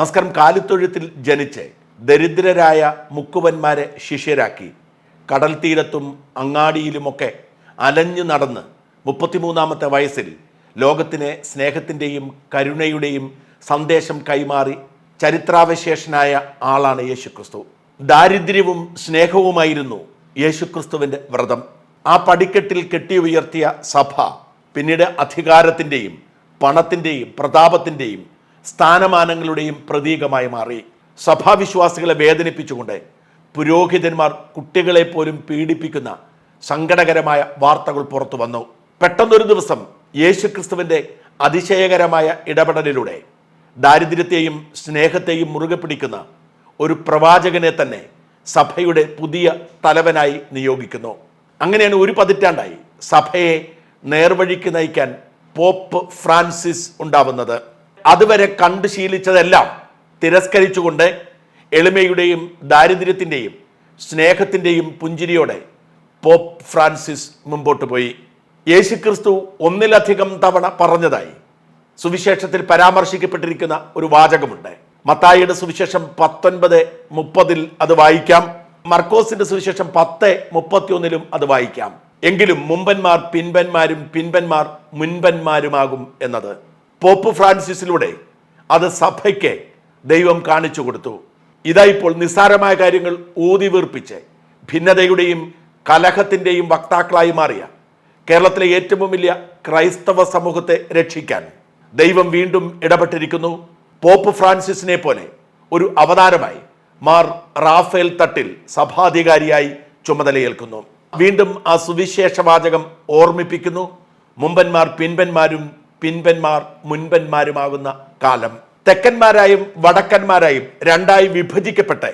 നമസ്കാരം. കാലിത്തൊഴുത്തിൽ ജനിച്ച് ദരിദ്രരായ മുക്കുവന്മാരെ ശിഷ്യരാക്കി. കടൽ തീരത്തും അങ്ങാടിയിലുമൊക്കെ അലഞ്ഞു നടന്ന് മുപ്പത്തിമൂന്നാമത്തെ വയസ്സിൽ ലോകത്തിനെ സ്നേഹത്തിന്റെയും കരുണയുടെയും സന്ദേശം കൈമാറി ചരിത്രാവശേഷനായ ആളാണ് യേശുക്രിസ്തു. ദാരിദ്ര്യവും സ്നേഹവുമായിരുന്നു യേശുക്രിസ്തുവിന്റെ വ്രതം. ആ പടിക്കെട്ടിൽ കെട്ടിയുയർത്തിയ സഭ പിന്നീട് അധികാരത്തിന്റെയും പണത്തിന്റെയും പ്രതാപത്തിന്റെയും സ്ഥാനമാനങ്ങളുടെയും പ്രതീകമായി മാറി. സഭാവിശ്വാസികളെ വേദനിപ്പിച്ചുകൊണ്ട് പുരോഹിതന്മാർ കുട്ടികളെ പോലും പീഡിപ്പിക്കുന്ന സങ്കടകരമായ വാർത്തകൾ പുറത്തു വന്നു. പെട്ടെന്നൊരു ദിവസം യേശുക്രിസ്തുവിന്റെ അതിശയകരമായ ഇടപെടലിലൂടെ ദാരിദ്ര്യത്തെയും സ്നേഹത്തെയും മുറുകെ പിടിക്കുന്ന ഒരു പ്രവാചകനെ തന്നെ സഭയുടെ പുതിയ തലവനായി നിയോഗിക്കുന്നു. അങ്ങനെയാണ് ഒരു പതിറ്റാണ്ടായി സഭയെ നേർവഴിക്ക് നയിക്കാൻ പോപ്പ് ഫ്രാൻസിസ് ഉണ്ടാവുന്നത്. അതുവരെ കണ്ടു ശീലിച്ചതെല്ലാം തിരസ്കരിച്ചുകൊണ്ട് എളിമയുടെയും ദാരിദ്ര്യത്തിന്റെയും സ്നേഹത്തിന്റെയും പുഞ്ചിരിയോടെ പോപ്പ് ഫ്രാൻസിസ് മുമ്പോട്ട് പോയി. യേശുക്രിസ്തു ഒന്നിലധികം തവണ പറഞ്ഞതായി സുവിശേഷത്തിൽ പരാമർശിക്കപ്പെട്ടിരിക്കുന്ന ഒരു വാചകമുണ്ട്. മത്തായിയുടെ സുവിശേഷം പത്തൊൻപത് മുപ്പതിൽ അത് വായിക്കാം. മർക്കോസിന്റെ സുവിശേഷം പത്ത് മുപ്പത്തിയൊന്നിലും അത് വായിക്കാം. എങ്കിലും മുമ്പന്മാർ പിൻപന്മാരും പിൻപന്മാർ മുൻപന്മാരുമാകും എന്നത്. പോപ്പ് ഫ്രാൻസിസിലൂടെ അത് സഭയ്ക്ക് ദൈവം കാണിച്ചു കൊടുത്തു. ഇതാ ഇപ്പോൾ നിസ്സാരമായ കാര്യങ്ങൾ ഊതി വീർപ്പിച്ച് ഭിന്നതയുടെയും കലഹത്തിന്റെയും വക്താക്കളായി മാറിയ കേരളത്തിലെ ഏറ്റവും വലിയ ക്രൈസ്തവ സമൂഹത്തെ രക്ഷിക്കാൻ ദൈവം വീണ്ടും ഇടപെട്ടിരിക്കുന്നു. പോപ്പ് ഫ്രാൻസിസിനെ പോലെ ഒരു അവതാരമായി മാർ റാഫേൽ തട്ടിൽ സഭാധികാരിയായി ചുമതലയേൽക്കുന്നു. വീണ്ടും ആ സുവിശേഷവാചകം ഓർമ്മിപ്പിക്കുന്നു. മുമ്പന്മാർ പിൻപന്മാരും പിൻപന്മാർ മുൻപന്മാരുമാകുന്ന കാലം. തെക്കന്മാരായും വടക്കന്മാരായും രണ്ടായി വിഭജിക്കപ്പെട്ട്.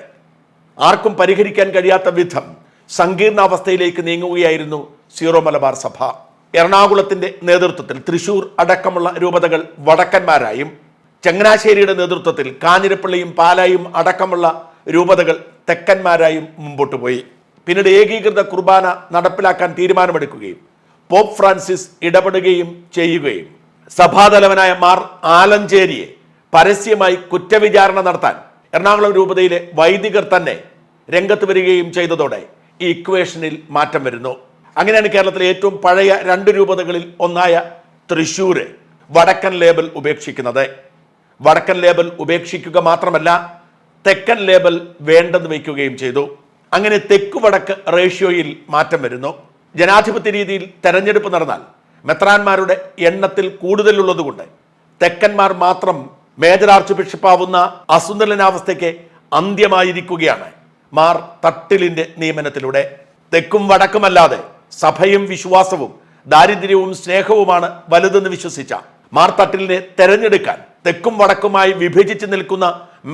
ആർക്കും പരിഹരിക്കാൻ കഴിയാത്ത വിധം സങ്കീർണാവസ്ഥയിലേക്ക് നീങ്ങുകയായിരുന്നു സീറോ മലബാർ സഭ. എറണാകുളത്തിന്റെ നേതൃത്വത്തിൽ തൃശൂർ അടക്കമുള്ള രൂപതകൾ വടക്കന്മാരായും ചങ്ങനാശ്ശേരിയുടെ നേതൃത്വത്തിൽ കാഞ്ഞിരപ്പള്ളിയും പാലായും അടക്കമുള്ള രൂപതകൾ തെക്കന്മാരായും മുമ്പോട്ട് പോയി. പിന്നീട് ഏകീകൃത കുർബാന നടപ്പിലാക്കാൻ തീരുമാനമെടുക്കുകയും പോപ്പ് ഫ്രാൻസിസ് ഇടപെടുകയും ചെയ്യുകയും സഭാതലവനായ മാർ ആലഞ്ചേരിയെ പരസ്യമായി കുറ്റവിചാരണ നടത്താൻ എറണാകുളം രൂപതയിലെ വൈദികർ തന്നെ രംഗത്ത് വരികയും ചെയ്തതോടെ ഈ ഇക്വേഷനിൽ മാറ്റം വരുന്നു. അങ്ങനെയാണ് കേരളത്തിലെ ഏറ്റവും പഴയ രണ്ട് രൂപതകളിൽ ഒന്നായ തൃശ്ശൂര് വടക്കൻ ലേബൽ ഉപേക്ഷിക്കുന്നത്. വടക്കൻ ലേബൽ ഉപേക്ഷിക്കുക മാത്രമല്ല തെക്കൻ ലേബൽ വേണ്ടെന്ന് വയ്ക്കുകയും ചെയ്തു. അങ്ങനെ തെക്ക് വടക്ക് റേഷ്യോയിൽ മാറ്റം വരുന്നു. ജനാധിപത്യ രീതിയിൽ തെരഞ്ഞെടുപ്പ് നടന്നാൽ മെത്രാന്മാരുടെ എണ്ണത്തിൽ കൂടുതലുള്ളതുകൊണ്ട് തെക്കന്മാർ മാത്രം മേജർ ആർച്ച് ബിഷപ്പാവുന്ന അസുന്ദരനാവസ്ഥയ്ക്ക് അന്ത്യമായിരിക്കുകയാണ് മാർ തട്ടിലിന്റെ നിയമനത്തിലൂടെ. തെക്കും വടക്കുമല്ലാതെ സഭയും വിശ്വാസവും ദാരിദ്ര്യവും സ്നേഹവുമാണ് വലുതെന്ന് വിശ്വസിച്ച മാർ തട്ടിലിനെ തെരഞ്ഞെടുക്കാൻ തെക്കും വടക്കുമായി വിഭജിച്ച് നിൽക്കുന്ന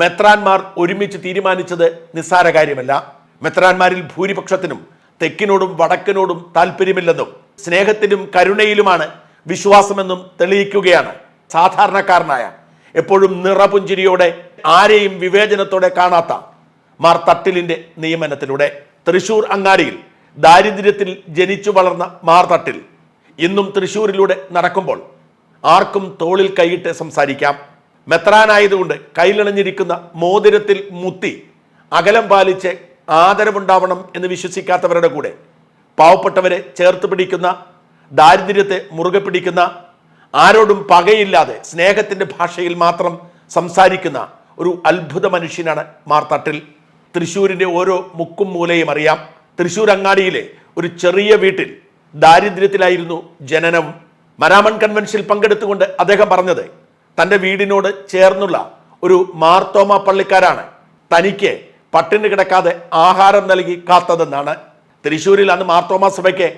മെത്രാന്മാർ ഒരുമിച്ച് തീരുമാനിച്ചത് നിസ്സാര കാര്യമല്ല മെത്രാന്മാരിൽ ഭൂരിപക്ഷത്തിനും തെക്കിനോടും വടക്കിനോടും താല്പര്യമില്ലെന്നും സ്നേഹത്തിലും കരുണയിലുമാണ് വിശ്വാസമെന്നും തെളിയിക്കുകയാണ് സാധാരണക്കാരനായ എപ്പോഴും നിറപുഞ്ചിരിയോടെ ആരെയും വിവേചനത്തോടെ കാണാത്ത മാർ തട്ടിലിന്റെ നിയമനത്തിലൂടെ തൃശൂർ അങ്ങാടിയിൽ ദാരിദ്ര്യത്തിൽ ജനിച്ചു വളർന്ന മാർ തട്ടിൽ ഇന്നും തൃശൂരിലൂടെ നടക്കുമ്പോൾ ആർക്കും തോളിൽ കൈയിട്ട് സംസാരിക്കാം. മെത്രാനായതുകൊണ്ട് കയ്യിലണിഞ്ഞിരിക്കുന്ന മോതിരത്തിൽ മുത്തി അകലം പാലിച്ച് ആദരവുണ്ടാവണം എന്ന് വിശ്വസിക്കാത്തവരുടെ കൂടെ പാവപ്പെട്ടവരെ ചേർത്ത് പിടിക്കുന്ന ദാരിദ്ര്യത്തെ മുറുകെ പിടിക്കുന്ന ആരോടും പകയില്ലാതെ സ്നേഹത്തിന്റെ ഭാഷയിൽ മാത്രം സംസാരിക്കുന്ന ഒരു അത്ഭുത മനുഷ്യനാണ് മാർത്താട്ടിൽ തട്ടിൽ തൃശ്ശൂരിന്റെ ഓരോ മുക്കും മൂലയും അറിയാം. തൃശ്ശൂർ അങ്ങാടിയിലെ ഒരു ചെറിയ വീട്ടിൽ ദാരിദ്ര്യത്തിലായിരുന്നു ജനനവും. മരാമൺ കൺവെൻഷനിൽ പങ്കെടുത്തുകൊണ്ട് അദ്ദേഹം പറഞ്ഞത് തന്റെ വീടിനോട് ചേർന്നുള്ള ഒരു മാർത്തോമ പള്ളിക്കാരാണ് തനിക്ക് പട്ടിണി കിടക്കാതെ ആഹാരം നൽകി കാത്തതെന്നാണ്. തൃശ്ശൂരിൽ അന്ന് മാർത്തോമാ സഭയ്ക്ക്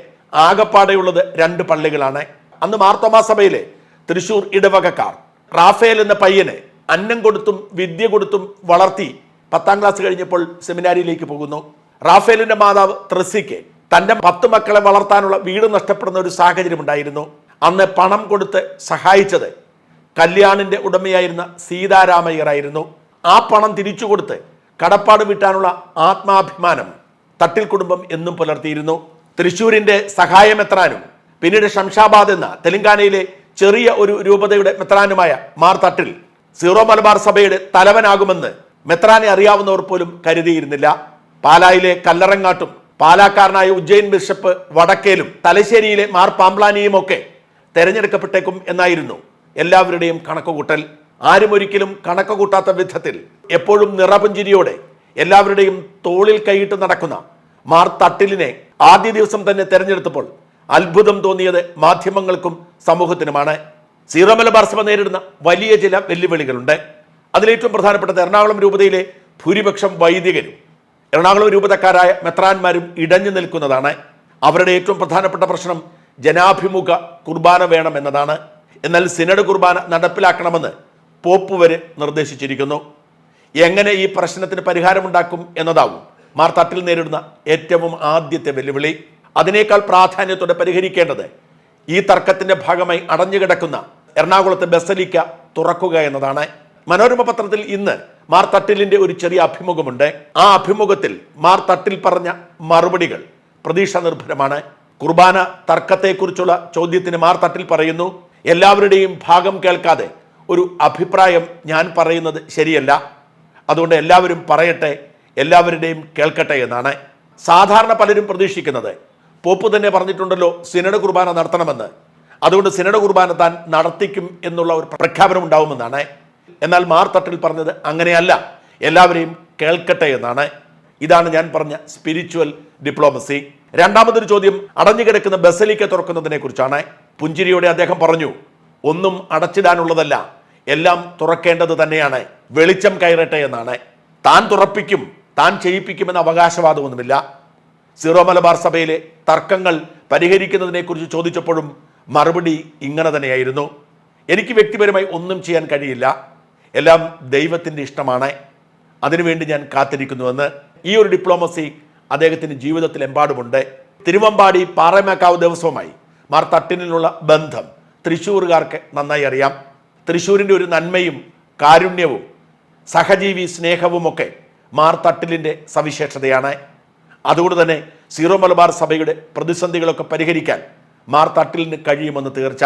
ആകപ്പാടെയുള്ളത് രണ്ട് പള്ളികളാണ്. അന്ന് മാർത്തോമാ സഭയിലെ തൃശ്ശൂർ ഇടവകക്കാർ റാഫേൽ എന്ന പയ്യനെ അന്നം കൊടുത്തും വിദ്യ കൊടുത്തും വളർത്തി പത്താം ക്ലാസ് കഴിഞ്ഞപ്പോൾ സെമിനാരിയിലേക്ക് പോകുന്നു. റാഫേലിന്റെ മാതാവ് ത്രസിക്ക് തന്റെ പത്ത് മക്കളെ വളർത്താനുള്ള വീട് നഷ്ടപ്പെടുന്ന ഒരു സാഹചര്യം ഉണ്ടായിരുന്നു. അന്ന് പണം കൊടുത്ത് സഹായിച്ചത് കല്യാണിന്റെ ഉടമയായിരുന്ന സീതാരാമയ്യറായിരുന്നു ആ പണം തിരിച്ചു കൊടുത്ത് കടപ്പാട് വിട്ടാനുള്ള ആത്മാഭിമാനം തട്ടിൽ കുടുംബം എന്നും പുലർത്തിയിരുന്നു. തൃശൂരിന്റെ സഹായമെത്രാനും പിന്നീട് ഷംഷാബാദ് എന്ന തെലങ്കാനയിലെ ചെറിയ ഒരു രൂപതയുടെ മെത്രാനുമായ മാർ തട്ടിൽ സീറോ മലബാർ സഭയുടെ തലവനാകുമെന്ന് മെത്രാനെ അറിയാവുന്നവർ പോലും കരുതിയിരുന്നില്ല. പാലായിലെ കല്ലറങ്ങാട്ടും പാലാക്കാരനായ ഉജ്ജയിൻ ബിഷപ്പ് വടക്കേലും തലശ്ശേരിയിലെ മാർ പാംപ്ലാനിയും ഒക്കെ തെരഞ്ഞെടുക്കപ്പെട്ടേക്കും എന്നായിരുന്നു എല്ലാവരുടെയും കണക്കുകൂട്ടൽ. ആരും ഒരിക്കലും കണക്ക് കൂട്ടാത്ത വിധത്തിൽ എപ്പോഴും നിറപുഞ്ചിരിയോടെ എല്ലാവരുടെയും തോളിൽ കൈയിട്ട് നടക്കുന്ന മാർ തട്ടിലിനെ ആദ്യ ദിവസം തന്നെ തെരഞ്ഞെടുത്തപ്പോൾ അത്ഭുതം തോന്നിയത് മാധ്യമങ്ങൾക്കും സമൂഹത്തിനുമാണ്. സീറോ മലബാർ സഭ നേരിടുന്ന വലിയ ചില വെല്ലുവിളികളുണ്ട്. അതിലേറ്റവും പ്രധാനപ്പെട്ടത് എറണാകുളം രൂപതയിലെ ഭൂരിപക്ഷം വൈദികരും എറണാകുളം രൂപതക്കാരായ മെത്രാന്മാരും ഇടഞ്ഞു നിൽക്കുന്നതാണ്. അവരുടെ ഏറ്റവും പ്രധാനപ്പെട്ട പ്രശ്നം ജനാഭിമുഖ കുർബാന വേണം എന്നതാണ് എന്നാൽ സിനഡ് കുർബാന നടപ്പിലാക്കണമെന്ന് പോപ്പ് വരെ നിർദ്ദേശിച്ചിരിക്കുന്നു. എങ്ങനെ ഈ പ്രശ്നത്തിന് പരിഹാരമുണ്ടാക്കും എന്നതാവും. മാർ തട്ടിൽ നേരിടുന്ന ഏറ്റവും ആദ്യത്തെ വെല്ലുവിളി. അതിനേക്കാൾ പ്രാധാന്യത്തോടെ പരിഹരിക്കേണ്ടത് ഈ തർക്കത്തിന്റെ ഭാഗമായി അടഞ്ഞുകിടക്കുന്ന എറണാകുളത്തെ ബസലിക്ക തുറക്കുക എന്നതാണ്. മനോരമ പത്രത്തിൽ ഇന്ന് മാർ തട്ടിലിന്റെ ഒരു ചെറിയ അഭിമുഖമുണ്ട്. ആ അഭിമുഖത്തിൽ മാർ തട്ടിൽ പറഞ്ഞ മറുപടികൾ പ്രതീക്ഷ നിർഭരമാണ്. കുർബാന തർക്കത്തെക്കുറിച്ചുള്ള ചോദ്യത്തിന് മാർ തട്ടിൽ പറയുന്നു. എല്ലാവരുടെയും ഭാഗം കേൾക്കാതെ ഒരു അഭിപ്രായം ഞാൻ പറയുന്നത് ശരിയല്ല. അതുകൊണ്ട് എല്ലാവരും പറയട്ടെ എല്ലാവരുടെയും കേൾക്കട്ടെ എന്നാണ് സാധാരണ പലരും പ്രതീക്ഷിക്കുന്നത്. പോപ്പ് തന്നെ പറഞ്ഞിട്ടുണ്ടല്ലോ സിനഡ് കുർബാന നടത്തണമെന്ന്. അതുകൊണ്ട് സിനഡ് കുർബാന താൻ നടത്തിക്കും എന്നുള്ള ഒരു പ്രഖ്യാപനം ഉണ്ടാവുമെന്നാണ്. എന്നാൽ മാർ തട്ടിൽ പറഞ്ഞത് അങ്ങനെയല്ല. എല്ലാവരെയും കേൾക്കട്ടെ എന്നാണ്. ഇതാണ് ഞാൻ പറഞ്ഞ സ്പിരിച്വൽ ഡിപ്ലോമസി രണ്ടാമതൊരു ചോദ്യം അടഞ്ഞുകിടക്കുന്ന ബസലിക്ക തുറക്കുന്നതിനെ കുറിച്ചാണ് പുഞ്ചിരിയോടെ അദ്ദേഹം പറഞ്ഞു ഒന്നും അടച്ചിടാനുള്ളതല്ല. എല്ലാം തുറക്കേണ്ടത് തന്നെയാണ്. വെളിച്ചം കയറട്ടെ എന്നാണ്. താൻ തുറപ്പിക്കും താൻ ചെയ്യിപ്പിക്കുമെന്ന അവകാശവാദമൊന്നുമില്ല. സീറോ മലബാർ സഭയിലെ തർക്കങ്ങൾ പരിഹരിക്കുന്നതിനെക്കുറിച്ച് ചോദിച്ചപ്പോഴും മറുപടി ഇങ്ങനെ തന്നെയായിരുന്നു. എനിക്ക് വ്യക്തിപരമായി ഒന്നും ചെയ്യാൻ കഴിയില്ല. എല്ലാം ദൈവത്തിന്റെ ഇഷ്ടമാണ്. അതിനുവേണ്ടി ഞാൻ കാത്തിരിക്കുന്നുവെന്ന് ഈ ഒരു ഡിപ്ലോമസി അദ്ദേഹത്തിന്റെ ജീവിതത്തിൽ എമ്പാടുമുണ്ട് തിരുവമ്പാടി പാറമേക്കാവ് ദിവസവുമായി മാർ തട്ടിനുള്ള ബന്ധം തൃശ്ശൂറുകാർക്ക് നന്നായി അറിയാം. തൃശ്ശൂരിന്റെ ഒരു നന്മയും കാരുണ്യവും സഹജീവി സ്നേഹവുമൊക്കെ മാർ തട്ടിലിന്റെ സവിശേഷതയാണ്. അതുകൊണ്ട് തന്നെ സീറോ മലബാർ സഭയുടെ പ്രതിസന്ധികളൊക്കെ പരിഹരിക്കാൻ മാർ തട്ടിലിന് കഴിയുമെന്ന് തീർച്ച.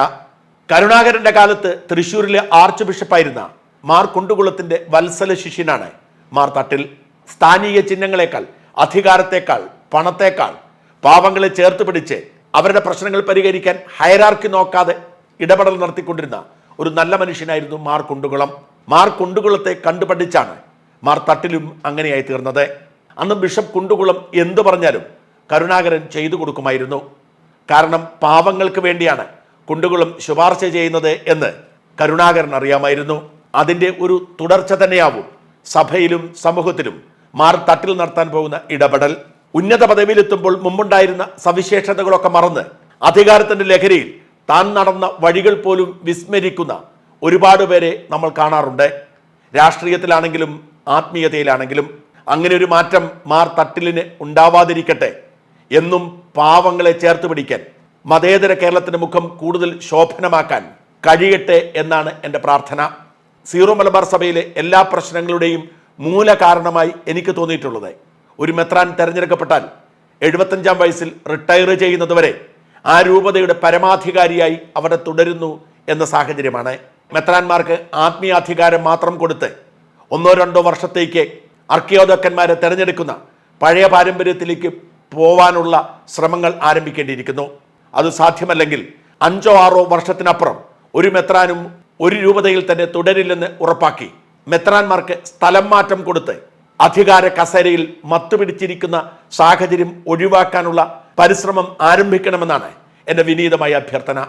കരുണാകരന്റെ കാലത്ത് തൃശ്ശൂരിലെ ആർച്ച് ബിഷപ്പായിരുന്ന മാർ കുണ്ടുകുളത്തിന്റെ വത്സല ശിഷ്യനാണ് മാർ തട്ടിൽ സ്ഥാനീയ ചിഹ്നങ്ങളെക്കാൾ അധികാരത്തെക്കാൾ പണത്തേക്കാൾ പാവങ്ങളെ ചേർത്ത് പിടിച്ച് അവരുടെ പ്രശ്നങ്ങൾ പരിഹരിക്കാൻ ഹയരാർക്കി നോക്കാതെ ഇടപെടൽ നടത്തിക്കൊണ്ടിരുന്ന ഒരു നല്ല മനുഷ്യനായിരുന്നു മാർ കുണ്ടുകുളം. മാർ കുണ്ടുകുളത്തെ കണ്ടുപഠിച്ചാണ് മാർ തട്ടിലും അങ്ങനെയായി തീർന്നത്. അന്ന് ബിഷപ്പ് കുണ്ടുകുളം എന്തു പറഞ്ഞാലും കരുണാകരൻ ചെയ്തു കൊടുക്കുമായിരുന്നു. കാരണം പാവങ്ങൾക്ക് വേണ്ടിയാണ് കുണ്ടുകുളം ശുപാർശ ചെയ്യുന്നത് എന്ന് കരുണാകരൻ അറിയാമായിരുന്നു. അതിന്റെ ഒരു തുടർച്ച തന്നെയാവും സഭയിലും സമൂഹത്തിലും മാർ തട്ടിൽ നടത്താൻ പോകുന്ന ഇടപെടൽ. ഉന്നത പദവിയിലെത്തുമ്പോൾ മുമ്പുണ്ടായിരുന്ന സവിശേഷതകളൊക്കെ മറന്ന് അധികാരത്തിന്റെ ലഹരിയിൽ താൻ നടന്ന വഴികൾ പോലും വിസ്മരിക്കുന്ന ഒരുപാട് പേരെ നമ്മൾ കാണാറുണ്ട്. രാഷ്ട്രീയത്തിലാണെങ്കിലും ആത്മീയതയിലാണെങ്കിലും അങ്ങനെ ഒരു മാറ്റം മാർ തട്ടിലിന് ഉണ്ടാവാതിരിക്കട്ടെ എന്നും പാവങ്ങളെ ചേർത്ത് പിടിക്കാൻ മതേതര കേരളത്തിന്റെ മുഖം കൂടുതൽ ശോഭനമാക്കാൻ കഴിയട്ടെ എന്നാണ് എന്റെ പ്രാർത്ഥന. സീറോ മലബാർ സഭയിലെ എല്ലാ പ്രശ്നങ്ങളുടെയും മൂല കാരണമായി എനിക്ക് തോന്നിയിട്ടുള്ളത്. ഒരു മെത്രാൻ തെരഞ്ഞെടുക്കപ്പെട്ടാൽ എഴുപത്തഞ്ചാം വയസ്സിൽ റിട്ടയർ ചെയ്യുന്നതുവരെ ആ രൂപതയുടെ പരമാധികാരിയായി അവിടെ തുടരുന്നു എന്ന സാഹചര്യമാണ്. മെത്രാന്മാർക്ക് ആത്മീയാധികാരം മാത്രം കൊടുത്ത് ഒന്നോ രണ്ടോ വർഷത്തേക്ക് അർക്കിയോദക്കന്മാരെ തിരഞ്ഞെടുക്കുന്ന പഴയ പാരമ്പര്യത്തിലേക്ക് പോവാനുള്ള ശ്രമങ്ങൾ ആരംഭിക്കേണ്ടിയിരിക്കുന്നു. അത് സാധ്യമല്ലെങ്കിൽ അഞ്ചോ ആറോ വർഷത്തിനപ്പുറം ഒരു മെത്രാനും ഒരു രൂപതയിൽ തന്നെ തുടരില്ലെന്ന് ഉറപ്പാക്കി മെത്രാന്മാർക്ക് സ്ഥലം മാറ്റം കൊടുത്ത് അധികാര കസേരയിൽ മത്തുപിടിച്ചിരിക്കുന്ന സാഹചര്യം ഒഴിവാക്കാനുള്ള പരിശ്രമം ആരംഭിക്കണമെന്നാണ് എന്റെ വിനീതമായ അഭ്യർത്ഥന.